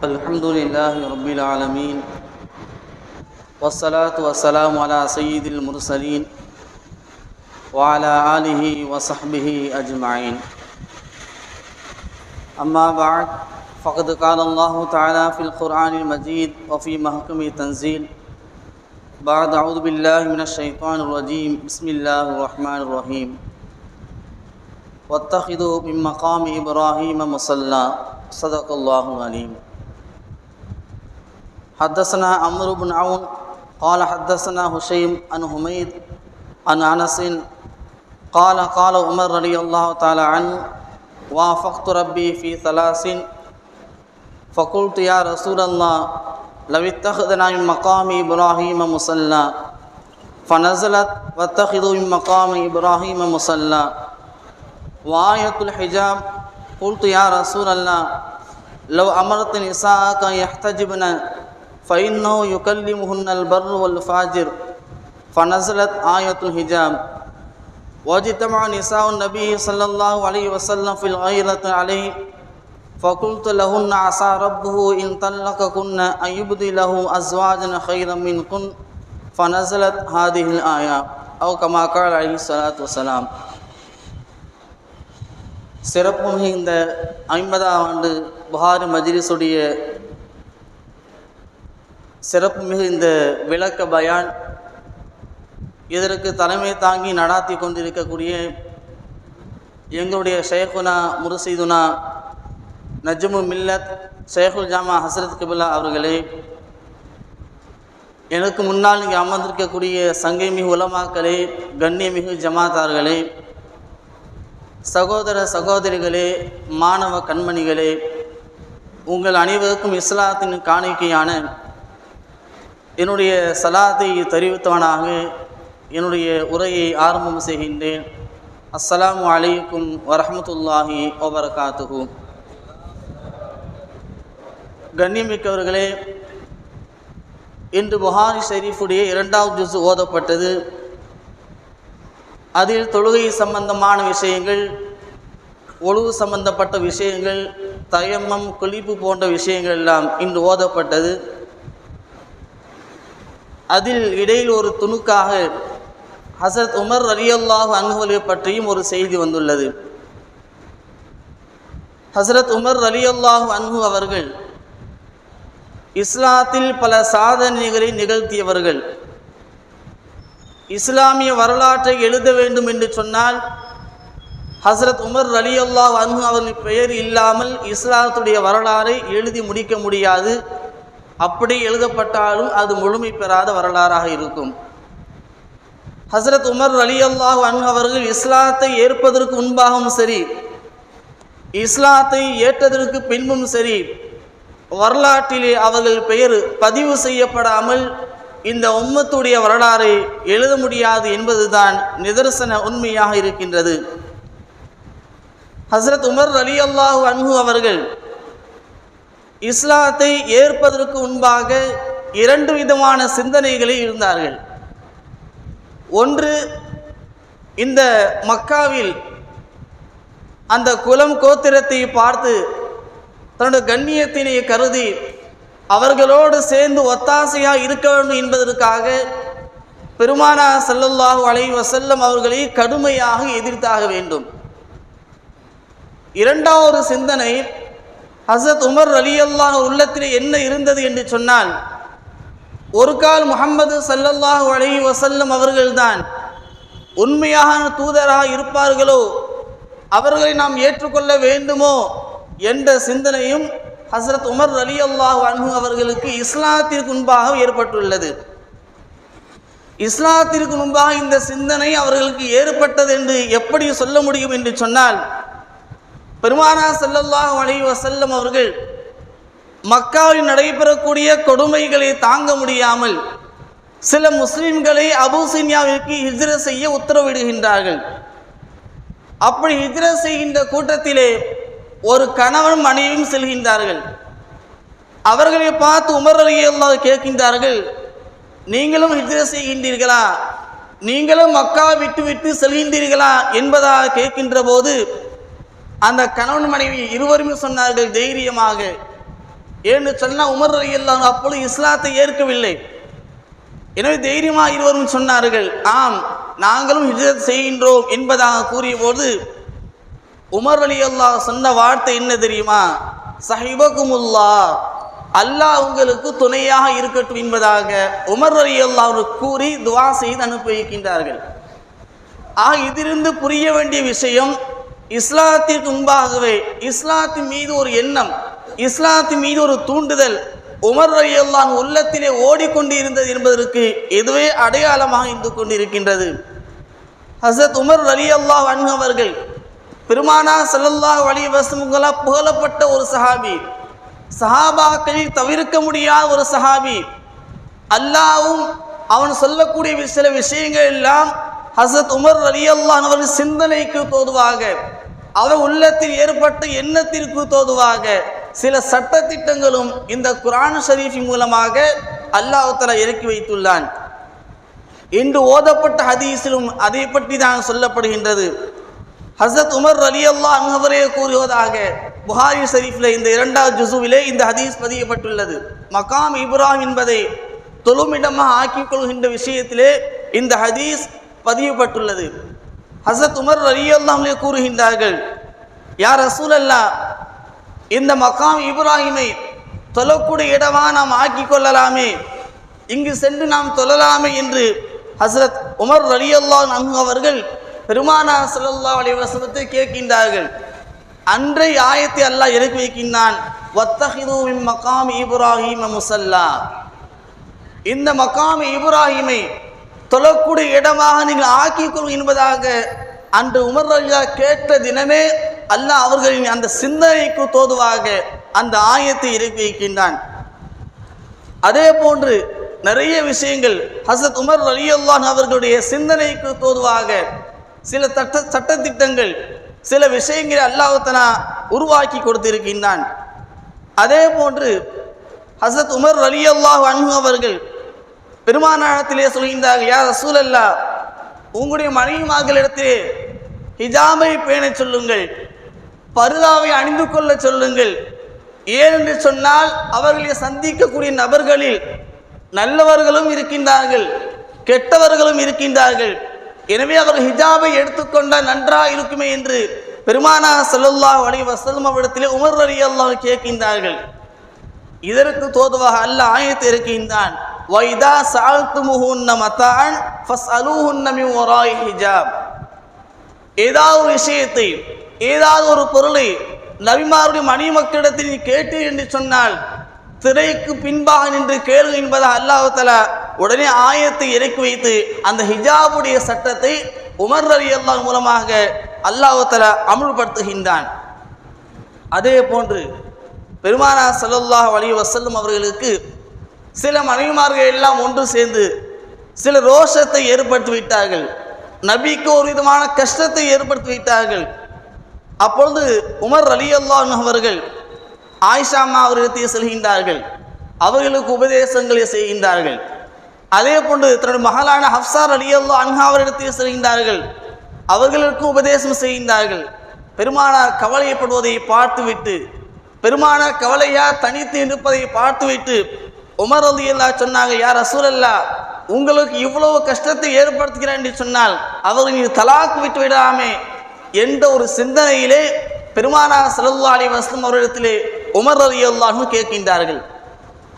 الحمد لله رب العالمين والصلاة والسلام على سيد المرسلين وعلى آله وصحبه أجمعين. أما بعد فقد قال الله تعالى في القرآن المجيد وفي محكم تنزيل بعد أعوذ بالله من الشيطان الرجيم بسم الله الرحمن الرحيم. واتخذوا من مقام إبراهيم مصلى صدق الله العليم. حدثنا عمرو بن عون قال حدثنا هشيم عن حميد عن أنس قال قال عمر رضي الله تعالى عنه وافقت ربي في ثلاث. فقلت يا رسول الله لو اتخذنا من مقام إبراهيم مصلى فنزلت واتخذوا من مقام إبراهيم مصلى. وآية الحجاب قلت يا رسول الله لو أمرت نساءك يحتجبن فإنه يكلمهن البر والفاجر فنزلت آية الحجاب واجتمع نساء النبي صلى الله عليه وسلم في الغيرة عليه فقلت لهن عسى ربه إن طلقكن أن يبدي له أزواجا خيرا منكن فنزلت هذه الآية أو كما قال عليه الصلاة والسلام சிறப்பு மிகுந்த ஐம்பதாம் ஆண்டு புகாரி மஜ்லிஸுடைய சிறப்பு மிகுந்த விளக்க பயான். இதற்கு தலைமை தாங்கி நடாத்தி கொண்டிருக்கக்கூடிய எங்களுடைய ஷேகுனா முருசீதுனா நஜ்மு மில்லத் ஷேகுல் ஜாமா ஹசரத் கிபிலா அவர்களே எனக்கு முன்னால் இங்கே அமர்ந்திருக்கக்கூடிய சங்கை மிகு உலமாக்களே கண்ணியமிகு ஜமாத்தார்களே சகோதர சகோதரிகளே மாணவ கண்மணிகளே உங்கள் அனைவருக்கும் இஸ்லாத்தின் காணிக்கையான என்னுடைய சலாத்தை தெரிவித்தவனாக என்னுடைய உரையை ஆரம்பம் செய்கின்றேன். அஸ்ஸலாமு அலைக்கும் வரஹமத்துல்லாஹி வபரகாத்துஹு. கண்ணியமிக்கவர்களே இன்று புகாரி ஷெரீஃபுடைய இரண்டாவது ஜுஸ் ஓதப்பட்டது. அதில் தொழுகை சம்பந்தமான விஷயங்கள் ஒழுவு சம்பந்தப்பட்ட விஷயங்கள் தயமம் குளிப்பு போன்ற விஷயங்கள் எல்லாம் இன்று ஓதப்பட்டது. அதில் இடையில் ஒரு துணுக்காக ஹசரத் உமர் அலியல்லாஹு அன்ஹுலை பற்றியும் ஒரு செய்தி வந்துள்ளது. ஹசரத் உமர் அலியல்லாஹு அன்ஹு அவர்கள் இஸ்லாத்தில் பல சாதனைகளை நிகழ்த்தியவர்கள். இஸ்லாமிய வரலாற்றை எழுத வேண்டும் என்று சொன்னால் ஹசரத் உமர் அலி அல்லாஹ் அன்ஹு அவர்களின் பெயர் இல்லாமல் இஸ்லாத்துடைய வரலாறை எழுதி முடிக்க முடியாது. அப்படி எழுதப்பட்டாலும் அது முழுமை பெறாத வரலாறாக இருக்கும். ஹசரத் உமர் அலி அல்லாஹ் அன் அவர்கள் இஸ்லாத்தை ஏற்பதற்கு முன்பாகவும் சரி இஸ்லாத்தை ஏற்றதற்கு பின்பும் சரி வரலாற்றிலே அவர்கள் பெயர் பதிவு செய்யப்படாமல் இந்த உம்மத்துடைய வரலாறை எழுத முடியாது என்பதுதான் நிதர்சன உண்மையாக இருக்கின்றது. ஹசரத் உமர் அலி அல்லாஹு அன்ஹு அவர்கள் இஸ்லாத்தை ஏற்பதற்கு முன்பாக இரண்டு விதமான சிந்தனைகளில் இருந்தார்கள். ஒன்று இந்த மக்காவில் அந்த குலம் கோத்திரத்தை பார்த்து தன்னுடைய கண்ணியத்தினை கருதி அவர்களோடு சேர்ந்து ஒத்தாசையாக இருக்க வேண்டும் என்பதற்காக பெருமானா சல்லல்லாஹு அலை வசல்லம் அவர்களை கடுமையாக எதிர்த்தாக வேண்டும். இரண்டாவது சிந்தனை ஹசரத் உமர் அலி அல்லாஹ் உள்ளத்தில் என்ன இருந்தது என்று சொன்னால் ஒரு கால் முகம்மது சல்லல்லாஹு அலி வசல்லம் அவர்கள்தான் உண்மையான தூதராக இருப்பார்களோ அவர்களை நாம் ஏற்றுக்கொள்ள வேண்டுமோ என்ற சிந்தனையும் ஹசரத் உமர் அலி அல்லாஹ் அன்ஹு அவர்களுக்கு இஸ்லாத்திற்கு முன்பாக ஏற்பட்டுள்ளது. இஸ்லாத்திற்கு முன்பாக இந்த சிந்தனை அவர்களுக்கு ஏற்பட்டது என்று எப்படி சொல்ல முடியும் என்று சொன்னால் பெருமானா செல்லல்லாஹ் அலி வசல்லம் அவர்கள் மக்காவில் நடைபெறக்கூடிய கொடுமைகளை தாங்க முடியாமல் சில முஸ்லிம்களை அபுசின்யாவிற்கு ஹிஜ்ர செய்ய உத்தரவிடுகின்றார்கள். அப்படி ஹிஜ்ர செய்கின்ற கூட்டத்திலே ஒரு கணவன் மனைவியும் செல்கின்றார்கள். அவர்களை பார்த்து உமர் அலி கேட்கின்றார்கள் நீங்களும் ஹிஜ்ர செய்கின்றீர்களா? நீங்களும் மக்கா விட்டு விட்டு செல்கின்றீர்களா? என்பதாக கேட்கின்ற போது அந்த கணவன் மனைவி இருவருமே சொன்னார்கள் தைரியமாக. ஏன்னு சொன்னால் உமர் அலி அல்லாஹ் அப்பொழுது இஸ்லாத்தை ஏற்கவில்லை. எனவே தைரியமாக இருவரும் சொன்னார்கள் ஆம் நாங்களும் ஹிஜ்ரத் செய்கின்றோம் என்பதாக கூறிய போது உமர் அலி அல்லாஹ் சொன்ன வார்த்தை என்ன தெரியுமா? சஹிபகுமுல்லா அல்லாஹ் உங்களுக்கு துணையாக இருக்கட்டும் என்பதாக உமர் அலி அல்லாஹ் கூறி துவா செய்து அனுப்பி வைக்கின்றார்கள். ஆக இதிலிருந்து புரிய வேண்டிய விஷயம் இஸ்லாத்திற்கு முன்பாகவே இஸ்லாத்தின் மீது ஒரு எண்ணம் இஸ்லாத்தின் மீது ஒரு தூண்டுதல் உமர் ரலியல்லாஹு உள்ளத்திலே ஓடிக்கொண்டு இருந்தது என்பதற்கு இதுவே அடையாளமாக இருந்து கொண்டிருக்கின்றது. ஹசரத் உமர் ரலியல்லாஹு அன்ஹு அவர்கள் பெருமானா சல்லல்லாஹ் அலைஹி வஸல்லம் புகழப்பட்ட ஒரு சஹாபி சஹாபாக்களில் தவிர்க்க முடியாத ஒரு சஹாபி. அல்லாவும் அவன் சொல்லக்கூடிய சில விஷயங்கள் எல்லாம் ஹசரத் உமர் ரலியல்லாஹு அவர்கள் சிந்தனைக்கு தோதுவாக அவர் உள்ளத்தில் ஏற்பட்ட எண்ணத்திற்கு தோதுவாக சில சட்டத்திட்டங்களும் இந்த குரான் ஷரீஃபின் மூலமாக அல்லாஹ் இறக்கி வைத்துள்ளான். இன்று ஓதப்பட்ட ஹதீஸிலும் அதை பற்றி தான் சொல்லப்படுகின்றது. ஹசரத் உமர் அலி அல்லா அன்ஹவரே கூறுவதாக புகாரி ஷரீஃபில் இந்த இரண்டாவது ஜுசுவிலே இந்த ஹதீஸ் பதியப்பட்டுள்ளது. மகாம் இப்ராஹிம் என்பதை தொழுமிடமாக ஆக்கிக் கொள்கின்ற விஷயத்திலே இந்த ஹதீஸ் பதியப்பட்டுள்ளது. ஹசத் உமர் அலியல்லாமலே கூறுகின்றார்கள் யார் ரசூலல்லா இந்த மகாம் இப்ராஹிமை தொழக்கூடிய இடமா நாம் ஆக்கிக் கொள்ளலாமே இங்கு சென்று நாம் தொழலாமே என்று ஹசரத் உமர் அலியல்லா நங்கு அவர்கள் பெருமானா ஸல்லல்லாஹு அலி வசனத்தை கேட்கின்றார்கள். அன்றை ஆயத்தை அல்லாஹ் இறக்கி வைக்கின்றான். வத்தஹிது மகாம் இப்ராஹிம முசல்லா இந்த மகாம் இப்ராஹிமை தொழக்கூடிய இடமாக நீங்கள் ஆக்கிக்கொள் என்பதாக அன்று உமர் ரஜா கேட்ட தினமே அல்லாஹ் அவர்களின் அந்த சிந்தனைக்கு தோதுவாக அந்த ஆயத்தை இறக்கி வைக்கின்றான். அதே போன்று நிறைய விஷயங்கள் ஹசத் உமர் ரலியல்லான் அவர்களுடைய சிந்தனைக்கு தோதுவாக சில சட்ட சட்டத்திட்டங்கள் சில விஷயங்களை அல்லாஹத்தனா உருவாக்கி கொடுத்திருக்கின்றான். அதே போன்று ஹசத் உமர் ரலியல்லாஹு அன்பு அவர்கள் பெருமானாரத்திலே சொல்கின்றார்கள் யார் ரசூலல்லா உங்களுடைய மனைவிமார்களிடத்திலே ஹிஜாமை பேணச் சொல்லுங்கள் பருதாவை அணிந்து கொள்ள சொல்லுங்கள். ஏனென்று சொன்னால் அவர்களை சந்திக்கக்கூடிய நபர்களில் நல்லவர்களும் இருக்கின்றார்கள் கெட்டவர்களும் இருக்கின்றார்கள். எனவே அவர்கள் ஹிஜாபை எடுத்துக்கொண்டால் நன்றாக இருக்குமே என்று பெருமானா செல்லுல்லா அலைஹி வஸல்லம் அவரிடத்திலே உமர் ரலியல்லாஹு கேட்கின்றார்கள். இதற்கு தோதுவாக அல்ல ஆயத்தை இருக்கின்றான் வைதா சால்துமுஹுன்ன மத்தான் ஃபஸ்அலூஹுன்ன மின் ஒராய் ஹிஜாப் ஏதாவது ஒரு விஷயத்தை ஏதாவது ஒரு பொருளை நபிமாருடைய மணி மக்களிடத்தில் நீ கேட்டு என்று சொன்னால் திரைக்கு பின்பாக நின்று கேளு என்பதாக அல்லாஹ் உடனே ஆயத்தை இறக்கி வைத்து அந்த ஹிஜாபுடைய சட்டத்தை உமர் அலி அல்லாஹ் மூலமாக அல்லாஹ் அமுல்படுத்துகின்றான். அதே போன்று பெருமானா ஸல்லல்லாஹு அலி வசல்லம் அவர்களுக்கு சில மனைவிமார்கள் எல்லாம் ஒன்று சேர்ந்து சில ரோஷத்தை ஏற்படுத்தி விட்டார்கள் நபிக்கு ஒரு விதமான கஷ்டத்தை ஏற்படுத்தி விட்டார்கள் அப்பொழுது உமர் அலி அவர்கள் ஆயிஷா அம்மா அவர்களிடத்தில் செல்கின்றார்கள். அவர்களுக்கு உபதேசங்களை செய்கின்றார்கள். அதே போன்று தன்னுடைய மகளான ஹப்சார் அலி அல்லா அன்ஹா அவரிடத்தில் செல்கின்றார்கள். அவர்களுக்கு உபதேசம் செய்கின்றார்கள். பெருமானார் கவலைப்படுவதை பார்த்துவிட்டு பெருமானார் கவலையா தனித்து இருப்பதை பார்த்துவிட்டு உமர் அலி அல்லா சொன்னாங்க யார் அசூல் அல்லா உங்களுக்கு இவ்வளவு கஷ்டத்தை ஏற்படுத்துகிறேன் என்று சொன்னால் அவர்கள் நீ தலாக்கு விட்டு விடாமே என்ற ஒரு சிந்தனையிலே பெருமானா சல்லா அலி வஸ்லம் அவரிடத்திலே உமர் அலி அல்லாஹும் கேட்கின்றார்கள்.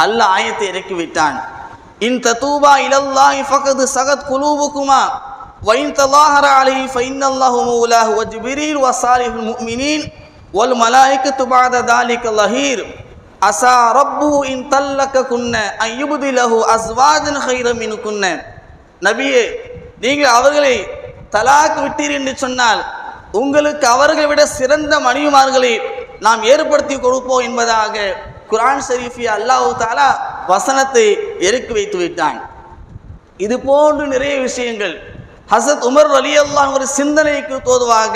அல்ல ஆயத்தை இறக்கி விட்டான். இன் தூபா இலல்லா இஃபகது சகத் குலூபுக்குமா வைன் தலாஹர அலி ஃபைன் அல்லாஹு மௌலாஹு வஜ்பிரீல் வசாலிஹுல் முஃமினீன் வல் மலாய்க்கு துபாத தாலிக் லஹீர். ரப்பு இன் தல்லக்க குன்ன ஐயுபுதி லஹு அஸ்வாஜன் ஹைரம் மின் குன்ன. நபியே நீங்கள் அவர்களை தலாக் விட்டீர் என்று சொன்னால் உங்களுக்கு அவர்களை விட சிறந்த மனைவிமார்களை நாம் ஏற்படுத்தி கொடுப்போம் என்பதாக குரான் ஷரீஃபி அல்லாஹ் தாலா வசனத்தை இறக்கி வைத்து விட்டான். இது போன்று நிறைய விஷயங்கள். ஹசத் உமர் அலி அல்லாஹ் ஒரு சிந்தனைக்கு தோதுவாக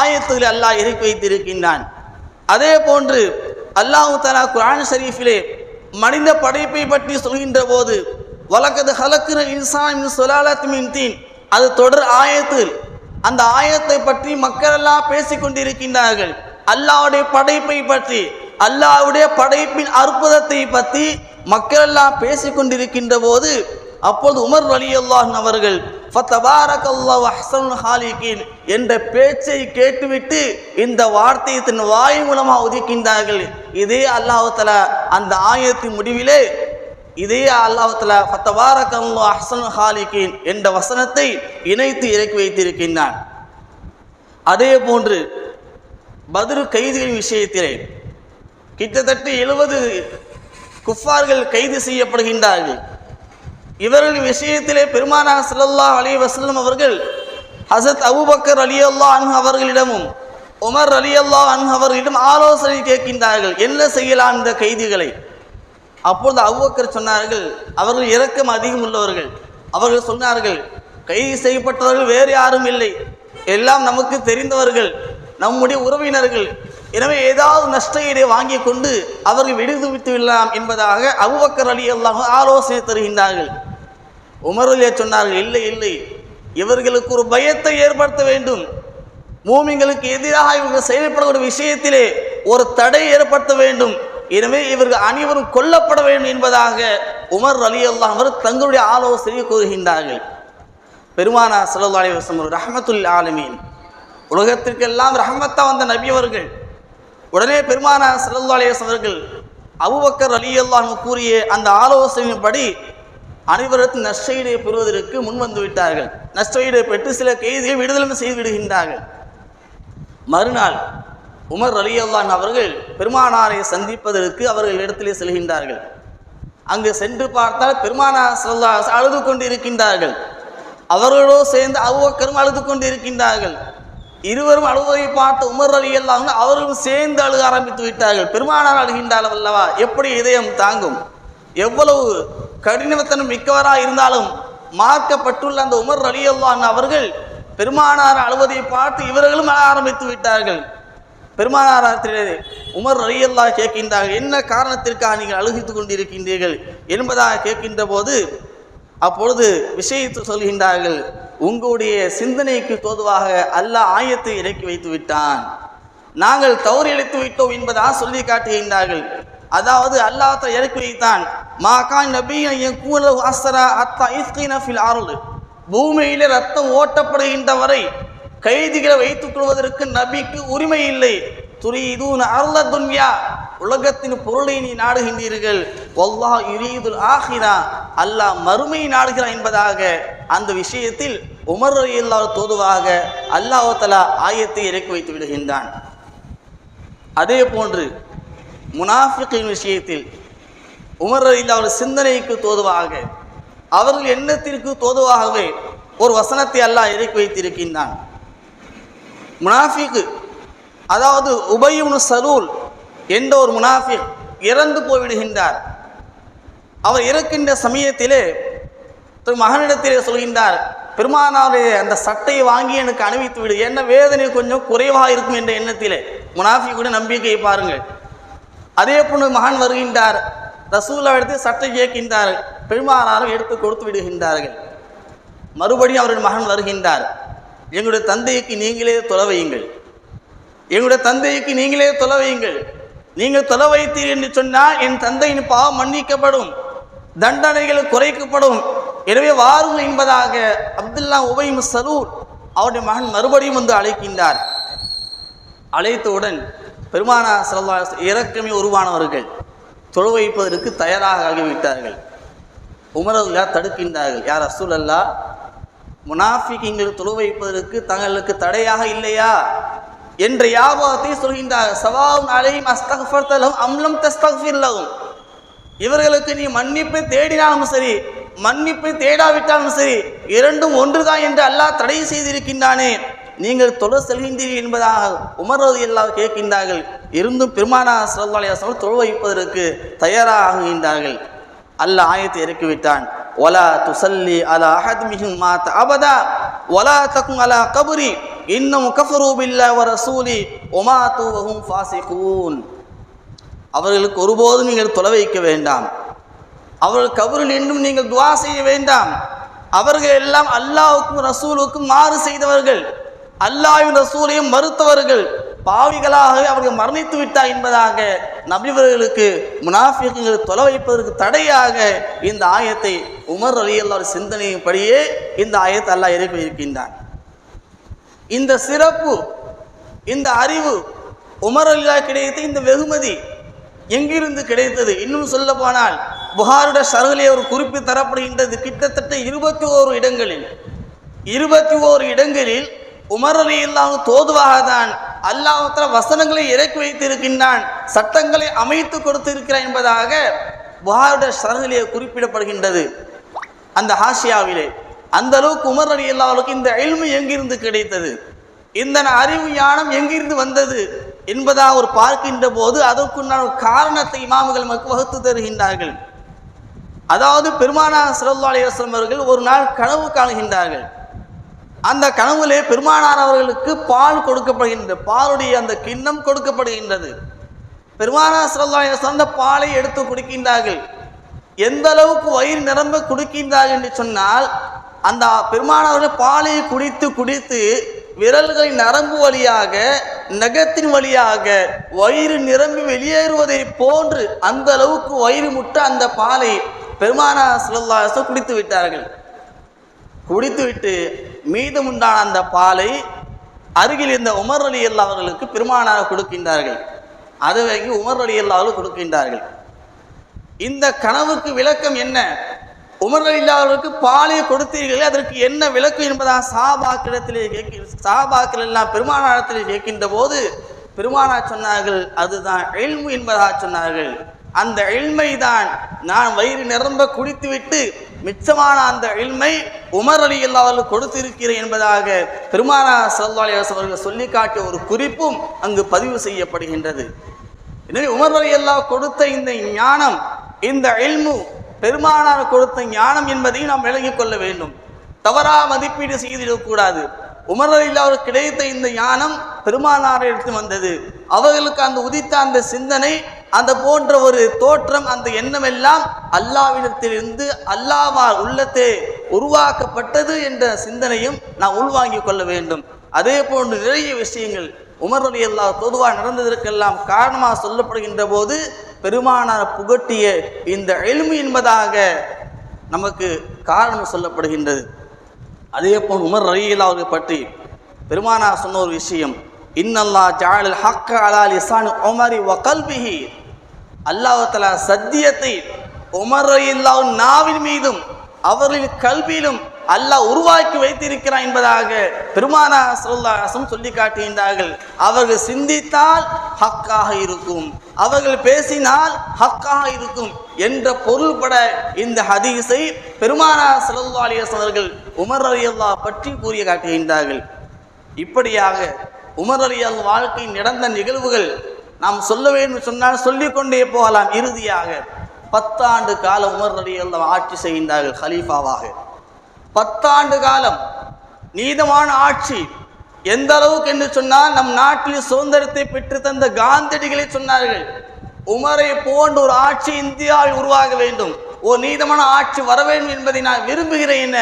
ஆயத்துகளை அல்லாஹ் இறக்கி வைத்திருக்கின்றான். அதே போன்று அல்லாஹு தலா குரான் ஷரீஃபிலே மனித படைப்பை பற்றி சொல்கின்ற போது வழக்கது ஹலக்குற இன்சான் மின் தீன். அது தொடர் ஆயத்தில் அந்த ஆயத்தை பற்றி மக்கள் எல்லாம் பேசிக் கொண்டிருக்கின்றார்கள். படைப்பை பற்றி அல்லாஹ்வுடைய படைப்பின் அற்புதத்தை பற்றி மக்கள் எல்லாம் பேசிக் கொண்டிருக்கின்ற போது அப்போது உமர் ரலியல்லாஹு அவர்கள் என்ற பேச்சை கேட்டுவிட்டு இந்த வார்த்தையை தன் வாய் மூலமாக ஒதுக்கின்றார்கள் இதே அல்லாஹ் அந்த ஆயத்தின் முடிவிலே இதே அல்லாஹ் தஆலா ஃபத்தபாரக்கல்லாஹு ஹாலிகின் என்ற வசனத்தை இணைத்து இறக்கி வைத்திருக்கின்றான். அதே போன்று பத்ரு கைதிகளின் விஷயத்திலே கிட்டத்தட்ட எழுபது குஃபார்கள் கைது செய்யப்படுகின்றார்கள். இவர்களின் விஷயத்திலே பெருமானா ஸல்லல்லாஹு அலி வசல்லம் அவர்கள் ஹசத் அபுபக்கர் அலி அல்லா அன்ஹு அவர்களிடமும் உமர் ரலியல்லாஹு அன்ஹு அவர்களிடம் ஆலோசனை கேட்கின்றார்கள் என்ன செய்யலாம் இந்த கைதிகளை? அப்பொழுது அவ்வக்கர் சொன்னார்கள் அவர்கள் இரக்கம் அதிகம் உள்ளவர்கள். அவர்கள் சொன்னார்கள் கைது செய்யப்பட்டவர்கள் வேறு யாரும் இல்லை. எல்லாம் நமக்கு தெரிந்தவர்கள் நம்முடைய உறவினர்கள். எனவே ஏதாவது நஷ்டஈடை வாங்கி கொண்டு அவர்கள் விடுவித்து விடலாம் என்பதாக அபுபக்கர் அலி அல்லாஹ் ஆலோசனை தருகின்றார்கள். உமருலே சொன்னார்கள் இல்லை இல்லை. இவர்களுக்கு ஒரு பயத்தை ஏற்படுத்த வேண்டும். மூமிங்களுக்கு எதிராக இவர்கள் செயல்படக்கூடிய விஷயத்திலே ஒரு தடை ஏற்படுத்த வேண்டும். எனவே இவர்கள் அனைவரும் கொல்லப்பட வேண்டும் என்பதாக உமர் அலி அல்லாஹ் அவர் தங்களுடைய ஆலோசனையை கூறுகின்றார்கள். பெருமானா சல்லா அலி வசம் ரஹமத்துல் ஆலமீன். உலகத்திற்கெல்லாம் ரஹமத்தா வந்த நபி அவர்கள். உடனே பெருமானா சல்லா அலி வஸல்லம் அவர்கள் அபுபக்கர் அலி அல்லாஹ் கூறிய அந்த ஆலோசனையின்படி அனைவரும் நஷ்டஈடை பெறுவதற்கு முன்வந்து விட்டார்கள். நஷ்டஈடை பெற்று சில கைதியை விடுதலை செய்து விடுகின்றார்கள். மறுநாள் உமர் ரலியல்லான் அவர்கள் பெருமானாரை சந்திப்பதற்கு அவர்கள் இடத்திலே செல்கின்றார்கள். அங்கு சென்று பார்த்தால் பெருமானா சொல்லா அழுது கொண்டு இருக்கின்றார்கள் அவர்களோ சேர்ந்து அவ்வக்கரும் அழுது கொண்டு இருக்கின்றார்கள் இருவரும் அழுவதை பார்த்து உமர் அலி அல்லாஹ் அவர்களும் சேர்ந்து அழுக ஆரம்பித்து விட்டார்கள். பெருமானார் அழுகின்றார்கள் அல்லவா? எப்படி இதயம் தாங்கும்? எவ்வளவு கடினத்தனம் மிக்கவராக இருந்தாலும் மார்க்கப்பட்டுள்ள அந்த உமர் ரலியல்லாஹு அவர்கள் பெருமானார் அழுவதை பார்த்து இவர்களும் அழ ஆரம்பித்து விட்டார்கள். பெருமானாரத்திலே உமர் ரலியல்லா கேட்கின்றார்கள் என்ன காரணத்திற்காக நீங்கள் அழுகித்துக் கொண்டிருக்கின்றீர்கள்? என்பதாக கேட்கின்ற போது அப்பொழுது விஷயத்தை சொல்கின்றார்கள் உங்களுடைய சிந்தனைக்கு தோதுவாக அல்லாஹ் ஆயத்தை இறக்கி வைத்து விட்டான். நாங்கள் தவறு இழைத்து விட்டோம் என்பதாக சொல்லி காட்டுகின்றார்கள். அதாவது அல்லாஹ் இறக்கி வைத்தான் மாகான் நபியின் கூல அஸ்ஸரா அத்தா இஸ்கீன ஃபில் அருள். பூமியிலே ரத்தம் ஓட்டப்படுகின்ற வரை கைதிகளை வைத்துக் கொள்வதற்கு நபிக்கு உரிமை இல்லை. துரீதூன் அருள துன்யா. உலகத்தின் பொருளை நீ நாடுகின்றீர்கள். வல்லாஹ் யுரீதுல் ஆஹிரா அல்லாஹ் மறுமை நாடுகிறான் என்பதாக. அந்த விஷயத்தில் உமர் இல்லாத தோதுவாக அல்லாஹ் ஆயத்தை இறக்கி வைத்து விடுகின்றான். அதே போன்று முனாஃபிக்கின் விஷயத்தில் உமர் ரலியல்லாஹு சிந்தனைக்கு தோதுவாக அவர்கள் எண்ணத்திற்கு தோதுவாகவே ஒரு வசனத்தை அல்லாஹ் இறக்கி வைத்திருக்கின்றான். முனாஃபிக்கு அதாவது உபயுனு சலூல் என்ற ஒரு முனாஃபிக் இறந்து போய்விடுகின்றார். அவர் இறக்கின்ற சமயத்திலே திரு மகனிடத்திலே சொல்கின்றார் பெருமானாருடைய அந்த சட்டையை வாங்கி எனக்கு அணிவித்து விடு என்ன வேதனை கொஞ்சம் குறைவாக இருக்கும் என்ற எண்ணத்திலே. முனாஃபிக்குடைய நம்பிக்கையை பாருங்கள். அதே போன்று மகன் வருகின்றார். ரசூலா எடுத்து சட்டை கேட்கின்றார்கள் பெருமானாரும் எடுத்து கொடுத்து விடுகின்றார்கள். மறுபடியும் அவருடைய மகன் வருகின்றார். எங்களுடைய தந்தைக்கு நீங்களே தொலைவையுங்கள் எங்களுடைய தந்தைக்கு நீங்களே தொலைவையுங்கள் நீங்கள் தொலை வைத்தீர் என்று சொன்னால் என் தந்தையின் பாவம் மன்னிக்கப்படும். தண்டனைகள் குறைக்கப்படும். எனவே வாருங்கள் என்பதாக அப்துல்லா உபயம் சலூர் அவருடைய மகன் மறுபடியும் வந்து அழைக்கின்றார். அழைத்தவுடன் பெருமானா செல்வா இறக்கமே உருவானவர்கள். தொழு வைப்பதற்கு தயாராக ஆகிவிட்டார்கள். உமரல்லா தடுக்கின்றார்கள். யார் அசூல் அல்லா முனாஃபிக்கிங்கள் தொழு வைப்பதற்கு தங்களுக்கு தடையாக இல்லையா? என்ற யாபகத்தை சொல்கின்றார் சவாவும் அலையும் அஸ்தகஃபர்த்தலும் அம்லம் தஸ்தகஃபில்லவும் இவர்களுக்கு நீ மன்னிப்பை தேடினாலும் சரி மன்னிப்பை தேடாவிட்டாலும் சரி இரண்டும் ஒன்றுதான் என்று அல்லாஹ் தடை செய்திருக்கின்றானே. நீங்கள் தொழ செல்கின்றீர்கள் என்பதாக உமர்வது எல்லாம் கேட்கின்றார்கள். இருந்தும் பெருமானா சல்லாசம் தொழ வைப்பதற்கு தயாராக ஆகுகின்றார்கள் ஆயத்தை இறக்கிவிட்டான். ஒலா துசல்லி அலா அஹத் மிகும் மாத் அபதா ஒலா தக்கும் அலா கபுரி இன்னும் கஃபரு பில்லா வ ரசூலி ஒமாத்து வஹும் ஃபாசிகூன். அவர்களுக்கு ஒருபோதும் நீங்கள் தொலை வைக்க வேண்டாம். அவர்கள் கபரில் என்றும் நீங்கள் துவா செய்ய வேண்டாம். அவர்கள் எல்லாம் அல்லாவுக்கும் ரசூலுக்கும் மாறு செய்தவர்கள். அல்லாவின் ரசூலையும் மறுத்தவர்கள் பாவிகளாகவே அவர்கள் மரணித்து விட்டார் என்பதாக நபிவர்களுக்கு முனாஃபிகள் தொலை வைப்பதற்கு தடையாக இந்த ஆயத்தை உமர் அலி அல்லாஹ் சிந்தனையின்படியே இந்த ஆயத்தை அல்லாஹ் இறக்கி இருக்கின்றான் இந்த சிறப்பு இந்த அறிவு உமர் அலிலா கிடைத்த இந்த வெகுமதி எங்கிருந்து கிடைத்தது? இன்னும் சொல்ல போனால் புகாருடைய சரகிலே ஒரு குறிப்பு தரப்படுகின்றது. கிட்டத்தட்ட இருபத்தி ஓரு இடங்களில் இருபத்தி ஓரு இடங்களில் உமர் அலி இல்லாம தோதுவாக தான் அல்லாஹத்திர வசனங்களை இறக்கி வைத்திருக்கின்றான் சட்டங்களை அமைத்து கொடுத்திருக்கிறான் என்பதாக புகாருடைய சரகிலே குறிப்பிடப்படுகின்றது. அந்த ஹாஷியாவிலே அந்த அளவுக்கு உமர் அலி இல்லாவுக்கு இந்த எல்மு எங்கிருந்து கிடைத்தது? இந்த அறிவு ஞானம் எங்கிருந்து வந்தது? என்பதாக ஒரு பார்க்கின்ற போது அதற்குண்டான ஒரு காரணத்தை இமாமுகள் நமக்கு வகுத்து தருகின்றார்கள். அதாவது பெருமானா சல்லா அலிவாஸ்லம் அவர்கள் ஒரு நாள் கனவு காணுகின்றார்கள். அந்த கனவுலே பெருமானார் அவர்களுக்கு பால் கொடுக்கப்படுகின்ற பாலுடைய அந்த கிண்ணம் கொடுக்கப்படுகின்றது. பெருமானார் சல்லா சொந்த பாலை எடுத்து குடிக்கின்றார்கள். எந்த அளவுக்கு வயிறு நிரம்ப குடிக்கின்றார்கள் என்று சொன்னால் அந்த பெருமானவர்கள் பாலை குடித்து குடித்து விரல்களின் நரம்பு வழியாக நகத்தின் வழியாக வயிறு நிரம்பி வெளியேறுவதை போன்று அந்த அளவுக்கு வயிறு முட்ட அந்த பாலை பெருமானா சிலல்லாசம் குடித்து விட்டார்கள். குடித்துவிட்டு மீதமுண்டான அந்த பாலை அருகில் இருந்த உமர் அலி அல்லா அவர்களுக்கு பெருமானாக கொடுக்கின்றார்கள். அது வரைக்கும் உமர் அலி அல்லாவில் கொடுக்கின்றார்கள். இந்த கனவுக்கு விளக்கம் என்ன? உமர் அலி அவர்களுக்கு பாலை கொடுத்தீர்களே அதற்கு என்ன விளக்கம் என்பதாக சாபாக்கிடத்திலே கேட்க சாபாக்கள் எல்லாம் பெருமானாரத்திலே கேட்கின்ற போது பெருமானா சொன்னார்கள் அதுதான் எல்மு என்பதாக சொன்னார்கள். அந்த எழ்மை தான் நான் வயிறு நிரம்ப குடித்துவிட்டு மிச்சமான அந்த எல்மை உமர் அலி அவர்கள் கொடுத்திருக்கிறேன் என்பதாக பெருமானா சல்லா அவர்கள் சொல்லி காட்டிய ஒரு குறிப்பும் அங்கு பதிவு செய்யப்படுகின்றது. எனவே உமர் அலி அல்லா கொடுத்த இந்த ஞானம் இந்த இல்மு பெருமானார் கொடுத்த ஞானம் என்பதையும் நாம் விளங்கிக் கொள்ள வேண்டும். தவறா மதிப்பீடு செய்திடக்கூடாது. உமர் அவருக்கு கிடைத்த இந்த ஞானம் பெருமானாரை எடுத்து வந்தது. அவர்களுக்கு அந்த உதித்த அந்த சிந்தனை அந்த போன்ற ஒரு தோற்றம் அந்த எண்ணம் எல்லாம் அல்லாவிடத்திலிருந்து அல்லாவா உள்ளத்தே உருவாக்கப்பட்டது என்ற சிந்தனையும் நான் உள்வாங்கிக் கொள்ள வேண்டும். அதே போன்று நிறைய விஷயங்கள் உமர் அலி அல்லா பொதுவாக நடந்ததற்கெல்லாம் காரணமாக சொல்லப்படுகின்ற போது பெருமானார் புகட்டிய இந்த எளிமை என்பதாக நமக்கு காரணம் சொல்லப்படுகின்றது. அதே போல் உமர் ரயில் அவர்களை பற்றி பெருமானார் சொன்ன ஒரு விஷயம் இன்னல்லா ஜாலில் ஹக்க அலா லிசான் உமரி வகல்பிஹி அல்லாஹ் சத்தியத்தை உமர் ரயில்லாவின் நாவின் மீதும் அவர்களின் கல்வியிலும் அல்லாஹ் உருவாக்கி வைத்திருக்கிறான் என்பதாக பெருமானா சொல்லாசம் சொல்லி காட்டுகின்றார்கள். அவர்கள் சிந்தித்தால் ஹக்காக இருக்கும். அவர்கள் பேசினால் ஹக்காக இருக்கும் என்ற பொருள்பட இந்த ஹதீஸை பெருமானா சல்லா அலியஸ் அவர்கள் உமர் அலி அல்லா பற்றி கூறிய காட்டுகின்றார்கள். இப்படியாக உமர் அலி அல் வாழ்க்கையில் நடந்த நிகழ்வுகள் நாம் சொல்ல வேண்டும் சொன்னால் சொல்லிக்கொண்டே போகலாம். இறுதியாக பத்தாண்டு கால உமர் அலி அல்லா ஆட்சி செய்கின்றார்கள். ஹலீஃபாவாக. பத்தாண்டு காலம் நீதமான ஆட்சி. எந்த அளவுக்கு என்று சொன்னால் நம் நாட்டில் சுதந்திரத்தை பெற்று தந்த காந்தியடிகளை சொன்னார்கள் உமரை போன்ற ஒரு ஆட்சி இந்தியாவில் உருவாக வேண்டும். ஒரு நீதமான ஆட்சி வர வேண்டும் என்பதை நான் விரும்புகிறேன் என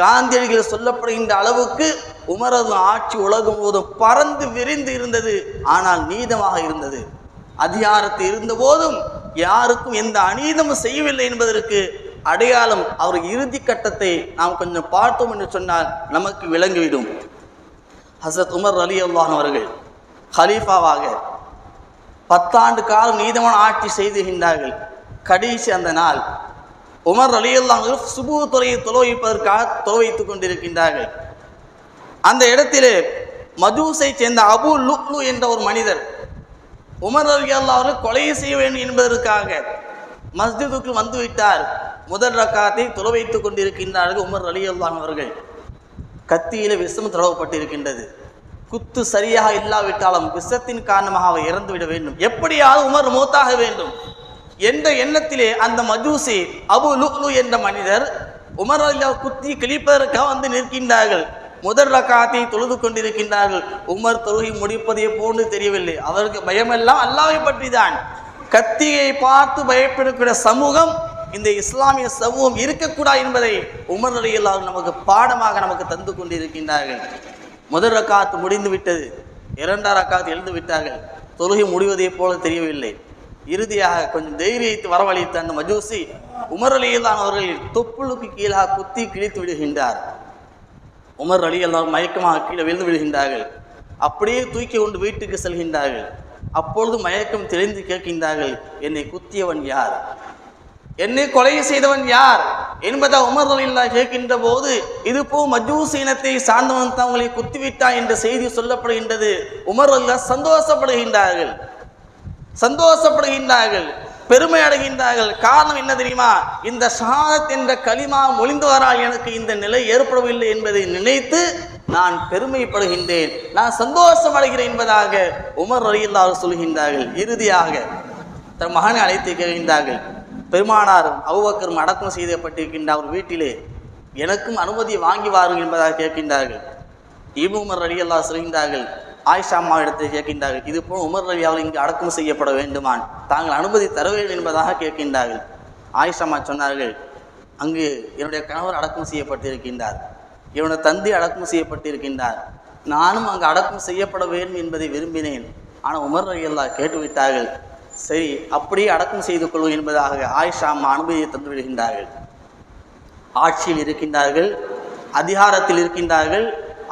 காந்தியடிகள் சொல்லப்படுகின்ற அளவுக்கு உமரது ஆட்சி உலகம் போதும் பறந்து விரிந்து இருந்தது. ஆனால் நீதமாக இருந்தது. அதிகாரத்தில் இருந்த போதும் யாருக்கும் எந்த அநீதமும் செய்யவில்லை என்பதற்கு அடையாளம் அவர் இறுதி கட்டத்தை நாம் கொஞ்சம் பார்த்தோம் என்று சொன்னால் நமக்கு விளங்கிவிடும். ஹசரத் உமர் அலி அல்லாஹ் அவர்கள் ஹலீஃபாவாக பத்தாண்டு காலம் நீதமான ஆட்சி செய்துகின்றார்கள். கடைசி அந்த நாள் உமர் அலி அல்லாஹ் சுபு துறையை தொலைவிப்பதற்காக தொலைவைத்துக் கொண்டிருக்கின்றார்கள். அந்த இடத்திலே மஜூஸை சேர்ந்த அபு லுக்லு என்ற ஒரு மனிதர் உமர் அலி அல்லா அவர்கள் கொலை செய்ய வேண்டும் என்பதற்காக மஸ்ஜிதுக்கு வந்துவிட்டார் முதல் ரக்காத்தை துறவைத்துக் கொண்டிருக்கின்றார்கள் உமர் அலி அல்லாஹ் அவர்கள். கத்தியில விஷம் தடவப்பட்டிருக்கின்றது குத்து சரியாக இல்லாவிட்டாலும் விஷத்தின் காரணமாக அவர் இறந்து விட வேண்டும். எப்படியாவது உமர் மூத்தாக வேண்டும். என்ற எண்ணத்திலே அந்த மஜூசி அபு லுக்லு என்ற மனிதர் உமர் அலியா குத்தி கிழிப்பதற்காக வந்து நிற்கின்றார்கள். முதல் ரக்காத்தை தொழுது கொண்டிருக்கின்றார்கள். உமர் தொழுகை முடிப்பதை போன்று தெரியவில்லை. அவருக்கு பயமெல்லாம் அல்லாவை பற்றி தான் கத்தியை பார்த்து பயப்படக்கூடிய சமூகம் இந்த இஸ்லாமிய சமூகம் இருக்கக்கூடாது என்பதை உமர் அலியல்லாஹ் நமக்கு பாடமாக நமக்கு தந்து கொண்டிருக்கின்றார்கள். முதல் ரக்காத்து முடிந்து விட்டது இரண்டாம் ரக்காத்து எழுந்து விட்டார்கள். தொழுகை முடிவதைப் போல தெரியவில்லை. இறுதியாக கொஞ்சம் தைரியத்தை வரவழைத்த அந்த மஜூசி உமர் அலியல்லான் அவர்கள் தொப்புளுக்கு கீழாக குத்தி கிழித்து விடுகின்றார். உமர் அலி எல்லாம் மயக்கமாக கீழே விழுந்து விடுகின்றார்கள். அப்படியே தூக்கி கொண்டு வீட்டுக்கு செல்கின்றார்கள். அப்பொழுது மயக்கம் தெளிந்து கேட்கின்றார்கள் என்னை குத்தியவன் யார்? என்னை கொலை செய்தவன் யார்? என்பதை உமர் அலில்லா கேட்கின்ற போது இது போ மஜூஸ் இனத்தை சார்ந்தவன் தான் உங்களை குத்திவிட்டான் என்ற செய்தி சொல்லப்படுகின்றது. உமர் அல்லா சந்தோஷப்படுகின்றார்கள். சந்தோஷப்படுகின்றார்கள். பெருமை அடைகின்றார்கள். காரணம் என்ன தெரியுமா? இந்த ஷஹாதத் என்ற களிமா மொழிந்தவரால் எனக்கு இந்த நிலை ஏற்படவில்லை என்பதை நினைத்து நான் பெருமைப்படுகின்றேன் நான் சந்தோஷம் அடைகிறேன் என்பதாக உமர் ரலியல்லா சொல்கின்றார்கள். இறுதியாக தன் மகனை அழைத்து கேட்கின்றார்கள். பெருமானாரும் அவுவக்கரும் அடக்கம் செய்யப்பட்டிருக்கின்ற அவர் வீட்டிலே எனக்கும் அனுமதி வாங்கி வாருங்கள் என்பதாக கேட்கின்றார்கள். இபு உமர் அலி அல்லா சொல்கின்றார்கள் ஆயிஷா அம்மா இடத்தை கேட்கின்றார்கள் இது போல் உமர் அலி அவர்கள் இங்கு அடக்கம் செய்யப்பட வேண்டுமான் தாங்கள் அனுமதி தர வேண்டும் என்பதாக கேட்கின்றார்கள். ஆயிஷா அம்மா சொன்னார்கள் அங்கு என்னுடைய கணவர் அடக்கம் செய்யப்பட்டிருக்கின்றார். இவனை தந்தை அடக்கம் செய்யப்பட்டிருக்கின்றார். நானும் அங்கு அடக்கம் செய்யப்பட வேண்டும் என்பதை விரும்பினேன். ஆனால் உமர் ரயில்லா கேட்டுவிட்டார்கள். சரி அப்படியே அடக்கம் செய்து கொள்வோம் என்பதாக ஆயிஷா அம்மா அனுமதியை தந்து விடுகின்றார்கள். ஆட்சியில் இருக்கின்றார்கள் அதிகாரத்தில் இருக்கின்றார்கள்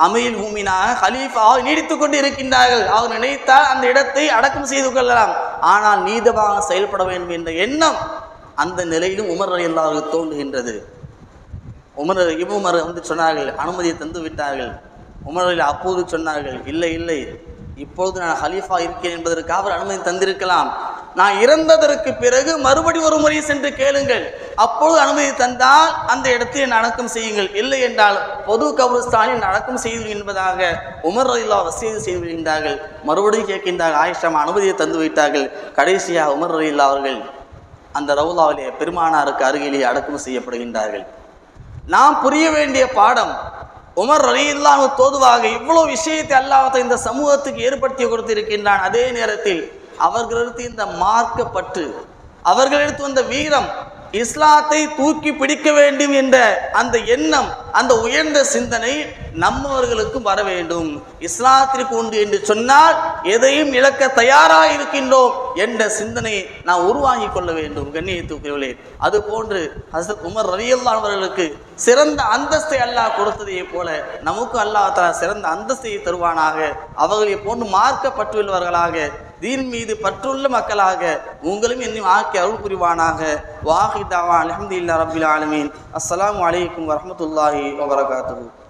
அமையில் பூமினாக ஹலீஃபாக நீடித்துக் கொண்டு இருக்கின்றார்கள் அவர் நினைத்தால் அந்த இடத்தை அடக்கம் செய்து கொள்ளலாம். ஆனால் நீதமாக செயல்பட வேண்டும் என்ற எண்ணம் அந்த நிலையிலும் உமர் அலி தோன்றுகின்றது. உமர் இபுமர் வந்து சொன்னார்கள் அனுமதியை தந்து விட்டார்கள். உமர் அப்போது சொன்னார்கள் இல்லை இல்லை. இப்பொழுது நான் ஹலீஃபா இருக்கிறேன் என்பதற்காக அவர் அனுமதி தந்திருக்கலாம். நான் இறந்ததற்கு பிறகு மறுபடி ஒரு முறை சென்று கேளுங்கள். அப்பொழுது அனுமதி தந்தால் அந்த இடத்தில் அடக்கம் செய்யுங்கள். இல்லை என்றால் பொது கபுரஸ்தானில் அடக்கம் செய்து என்பதாக உமர் ரயிலா வசதி செய்து விடுகின்றார்கள் மறுபடியும் கேட்கின்றார்கள் ஆயிஷமா அனுமதியை தந்து வைத்தார்கள் கடைசியாக உமர் ரயில்லா அவர்கள் அந்த ரவுலாவிலே பெருமானாருக்கு அருகிலே அடக்கம் செய்யப்படுகின்றார்கள். நாம் புரிய வேண்டிய பாடம் உமர் ரலியல்லாஹு தோதுவாக இவ்வளோ விஷயத்தை அல்லாத இந்த சமூகத்துக்கு ஏற்படுத்தி கொடுத்திருக்கின்றான். அதே நேரத்தில் அவர்களிடத்து இந்த மார்க்க பற்று அவர்களிடத்து வந்த வீரம் இஸ்லாத்தை தூக்கி பிடிக்க வேண்டும் என்ற அந்த எண்ணம் அந்த உயர்ந்த சிந்தனை நம்மவர்களுக்கும் வர வேண்டும். இஸ்லாத்திற்கு உண்டு என்று சொன்னால் எதையும் இழக்க தயாராக இருக்கின்றோம் என்ற சிந்தனை நாம் உருவாகி கொள்ள வேண்டும். கண்ணியத்துக்குரியவர்களே அது போன்று ஹசரத் உமர் ரவியல்லான் அவர்களுக்கு சிறந்த அந்தஸ்தை அல்லாஹ் கொடுத்ததையே போல நமக்கும் அல்லாஹ் தஆலா சிறந்த அந்தஸ்தை தருவானாக. அவர்களை போன்று மார்க்கப்பட்டுள்ளவர்களாக தீன் மீது பற்றுள்ள மக்களாக உங்களும் என்னும் ஆக்கி அருள் புரிவானாக. வாஹிதாவா அலமதுல்லா ரபில் ஆலமீன். அஸ்லாம் வலைக்கம் வரமத்துல்லாஹி வபரகாத்து